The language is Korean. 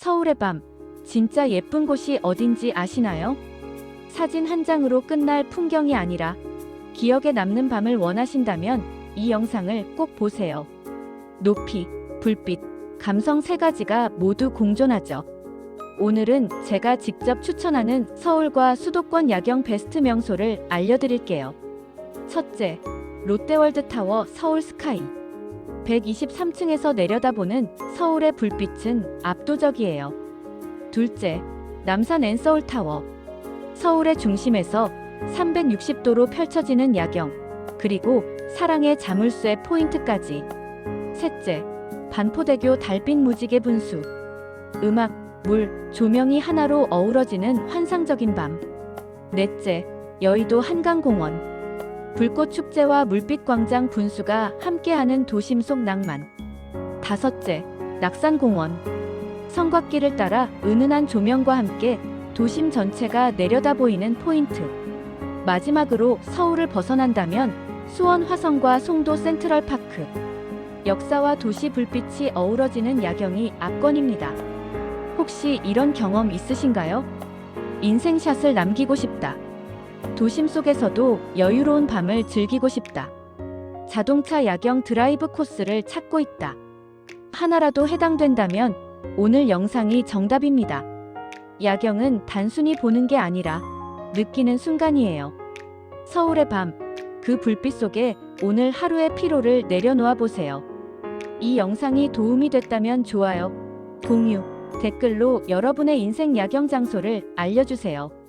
서울의 밤, 진짜 예쁜 곳이 어딘지 아시나요? 사진 한 장으로 끝날 풍경이 아니라 기억에 남는 밤을 원하신다면 이 영상을 꼭 보세요. 높이, 불빛, 감성 세 가지가 모두 공존하죠. 오늘은 제가 직접 추천하는 서울과 수도권 야경 베스트 명소를 알려드릴게요. 첫째, 롯데월드 타워 서울 스카이. 123층에서 내려다보는 서울의 불빛은 압도적이에요. 둘째, 남산 앤서울 타워. 서울의 중심에서 360도로 펼쳐지는 야경, 그리고 사랑의 자물쇠 포인트까지. 셋째, 반포대교 달빛 무지개 분수. 음악, 물, 조명이 하나로 어우러지는 환상적인 밤. 넷째, 여의도 한강공원. 불꽃 축제와 물빛 광장 분수가 함께하는 도심 속 낭만. 다섯째, 낙산공원. 성곽길을 따라 은은한 조명과 함께 도심 전체가 내려다 보이는 포인트. 마지막으로 서울을 벗어난다면 수원 화성과 송도 센트럴파크. 역사와 도시 불빛이 어우러지는 야경이 압권입니다. 혹시 이런 경험 있으신가요? 인생샷을 남기고 싶다. 도심 속에서도 여유로운 밤을 즐기고 싶다. 자동차 야경 드라이브 코스를 찾고 있다. 하나라도 해당된다면 오늘 영상이 정답입니다. 야경은 단순히 보는 게 아니라 느끼는 순간이에요. 서울의 밤, 그 불빛 속에 오늘 하루의 피로를 내려놓아 보세요. 이 영상이 도움이 됐다면 좋아요, 공유, 댓글로 여러분의 인생 야경 장소를 알려주세요.